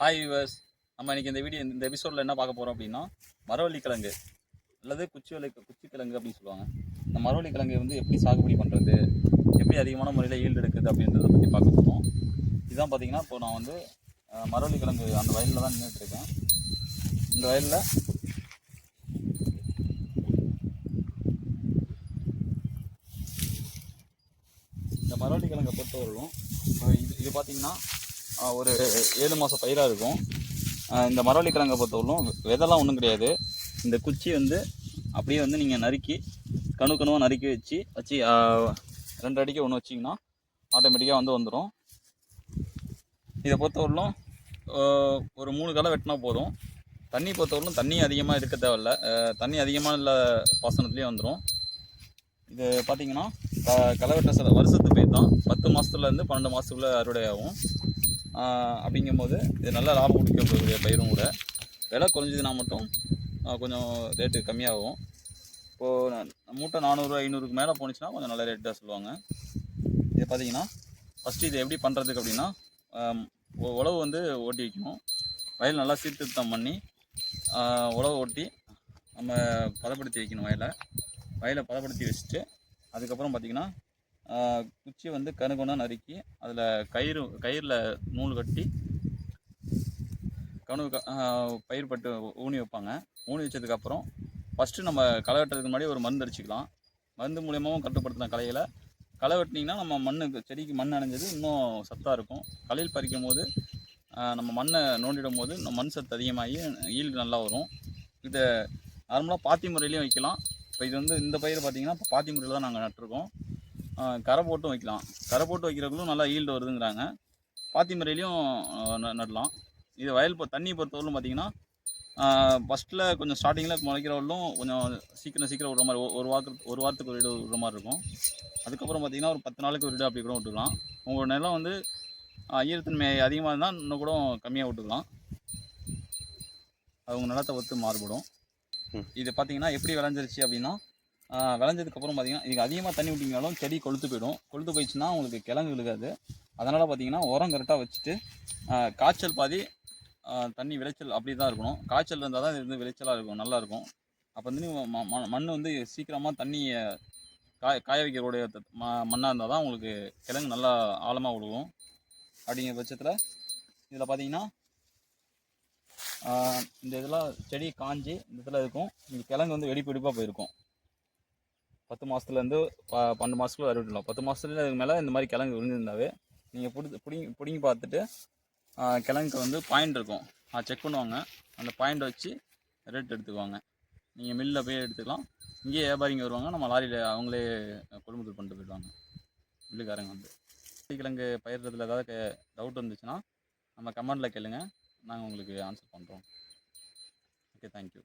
Hi viewers நம்ம இன்றைக்கி இந்த வீடியோ இந்த எபிசோடில் என்ன பார்க்க போகிறோம் அப்படின்னா மரவள்ளி கிழங்கு அல்லது குச்சி வலை குச்சி கிழங்கு அப்படின்னு சொல்லுவாங்க. இந்த மரவள்ளி கிழங்கு வந்து எப்படி சாகுபடி பண்ணுறது எப்படி அதிகமான முறையில் ஈல்டு எடுக்குது அப்படின்றத பற்றி பார்க்க போகிறோம் இதுதான் பார்த்தீங்கன்னா இப்போ நான் வந்து மரவள்ளி கிழங்கு அந்த வயலில் தான் நின்றுட்டு இருக்கேன். இந்த வயலில் இந்த மரவள்ளி கிழங்கை பொறுத்தவரையும் இப்போ இது இது பார்த்தீங்கன்னா ஒரு ஏழு மாதம் பயிராக இருக்கும். இந்த மரவள்ளி கிழங்கை பொறுத்தவரைக்கும் விதெல்லாம் ஒன்றும் கிடையாது. இந்த குச்சி வந்து அப்படியே வந்து நீங்கள் நறுக்கி கணு கணுவாக நறுக்கி வச்சு வச்சு ரெண்டு அடிக்கு ஒன்று வச்சிங்கன்னா ஆட்டோமேட்டிக்காக வந்து வந்துடும் இதை பொறுத்தவரையிலும் ஒரு மூணு களை வெட்டினா போதும். தண்ணி பொறுத்தவரைக்கும் தண்ணி அதிகமாக இருக்க தேவையில்ல. தண்ணி அதிகமாக இல்லை பாசனத்துலேயே வந்துடும் இது பார்த்தீங்கன்னா க களை வெட்ட சில வருஷத்து பயிர் தான் பத்து மாதத்துலேருந்து பன்னெண்டு மாதத்துக்குள்ளே அறுவடை ஆகும். அப்படிங்கும்போது இது நல்லா லாபம் கொடுக்கக்கூடிய பயிரும் கூட. விலை குறைஞ்சதுன்னா மட்டும் கொஞ்சம் ரேட்டு கம்மியாகும். இப்போது மூட்டை நானூறு ஐநூறுக்கு மேலே போணுச்சுன்னா கொஞ்சம் நல்ல ரேட்டாக சொல்லுவாங்க. இது பார்த்தீங்கன்னா ஃபஸ்ட்டு இது எப்படி பண்ணுறதுக்கு அப்படின்னா உழவு வந்து ஓட்டி வைக்கணும். வயல் நல்லா சீர்திருத்தம் பண்ணி உழவு ஓட்டி நம்ம பதப்படுத்தி வைக்கணும் வயலை. வயலை பதப்படுத்தி வச்சுட்டு அதுக்கப்புறம் பார்த்திங்கன்னா குச்சி வந்து கணுகொண்டா நறுக்கி அதில் கயிறு கயிறில் நூல் கட்டி கணு க- பயிர் பட்டு ஊனி வைப்பாங்க. ஊனி வச்சதுக்கப்புறம் ஃபஸ்ட்டு நம்ம களை வெட்டுறதுக்கு முன்னாடி ஒரு மருந்து அடிச்சுக்கலாம். மருந்து மூலியமாகவும் கட்டுப்படுத்தின களைகளை. களை வெட்டினீங்கன்னா நம்ம மண்ணுக்கு செடிக்கு மண் அணைஞ்சது இன்னும் சத்தாக இருக்கும். களையில் பறிக்கும் போது நம்ம மண்ணை நோண்டிடும் போது நம்ம மண் சத்து அதிகமாகி ஈல்டு நல்லா வரும். இதை நார்மலாக பாத்தி முறையிலையும் வைக்கலாம். இப்போ இது வந்து இந்த பயிர் பார்த்திங்கன்னா இப்போ பாத்தி முறையில் தான் நாங்கள் நட்டிருக்கோம். கரை போட்டும் வைக்கலாம். கரை போட்டு வைக்கிறவங்களும் நல்லா ஈல்டு வருதுங்கிறாங்க. பாத்தி முறையிலையும் நடலாம். இது வயல் இப்போ தண்ணி பொறுத்தவரைக்கும் பார்த்தீங்கன்னா ஃபஸ்ட்டில் கொஞ்சம் ஸ்டார்டிங்கில் முளைக்கிறவர்களும் கொஞ்சம் சீக்கிரம் சீக்கிரம் விடுற மாதிரி ஒரு வாரத்துக்கு ஒரு வாரத்துக்கு ஒரு இடம் விடுற மாதிரி இருக்கும். அதுக்கப்புறம் பார்த்தீங்கன்னா ஒரு பத்து நாளைக்கு ஒரு இடம் அப்படி கூட விட்டுக்கலாம். உங்கள் நிலம் வந்து ஈரத்தன்மை அதிகமாக இருந்தால் இன்னும் கூட கம்மியாக விட்டுக்கலாம். அது உங்கள் நிலத்தை ஒத்து மாறுபடும். இது பார்த்தீங்கன்னா எப்படி விளைஞ்சிருச்சு அப்படின்னா விளைஞ்சதுக்கப்புறம் பார்த்தீங்கன்னா இதுக்கு அதிகமாக தண்ணி விட்டிங்கனாலும் செடி கொளுத்து போயிடும். கொளுத்து போயிடுச்சுன்னா உங்களுக்கு கிழங்கு விழுகாது அதனால் பார்த்தீங்கன்னா உரம் கரெக்டாக வச்சுட்டு காய்ச்சல் பாதி தண்ணி விளைச்சல் அப்படி தான் இருக்கணும். காய்ச்சல் இருந்தால் தான் இது வந்து விளைச்சலாக இருக்கும் நல்லாயிருக்கும் அப்போ வந்து ம- மண் வந்து சீக்கிரமாக தண்ணியை காய காய வைக்கிறோடைய மண்ணாக இருந்தால் தான் உங்களுக்கு கிழங்கு நல்லா ஆழமாக விழுகும் அப்படிங்கிற பட்சத்தில் இதில் பார்த்தீங்கன்னா இந்த இதெல்லாம் செடி காஞ்சி இந்த இதில் இருக்கும். இந்த கிழங்கு வந்து வெடிப்பு வெடிப்பாக போயிருக்கும். பத்து மாதத்துலேருந்து பன்னெண்டு மாதத்துக்குள்ள அறுவடைலாம் பத்து மாதத்துல அதுக்கு மேலே இந்த மாதிரி கிழங்கு விழுந்திருந்தாவே நீங்கள் பிடிச்சி பிடிங்கி பிடிங்கி பார்த்துட்டு கிழங்குக்கு வந்து பாயிண்ட் இருக்கும். அதை செக் பண்ணுவாங்க. அந்த பாயிண்ட் வச்சு ரேட் எடுத்துக்குவாங்க. நீங்கள் மில்லில் போய் எடுத்துக்கலாம். இங்கேயே வியாபாரிங்க வருவாங்க. நம்ம லாரியில் அவங்களே கொள்முதல் பண்ணிட்டு போயிடுவாங்க. மில்லுக்காரங்க வந்து. கிழங்கு பயிர்றதுல ஏதாவது டவுட் இருந்துச்சுன்னா நம்ம கமெண்டில் கேளுங்க. நாங்கள் உங்களுக்கு ஆன்சர் பண்ணுறோம் ஓகே தேங்க்யூ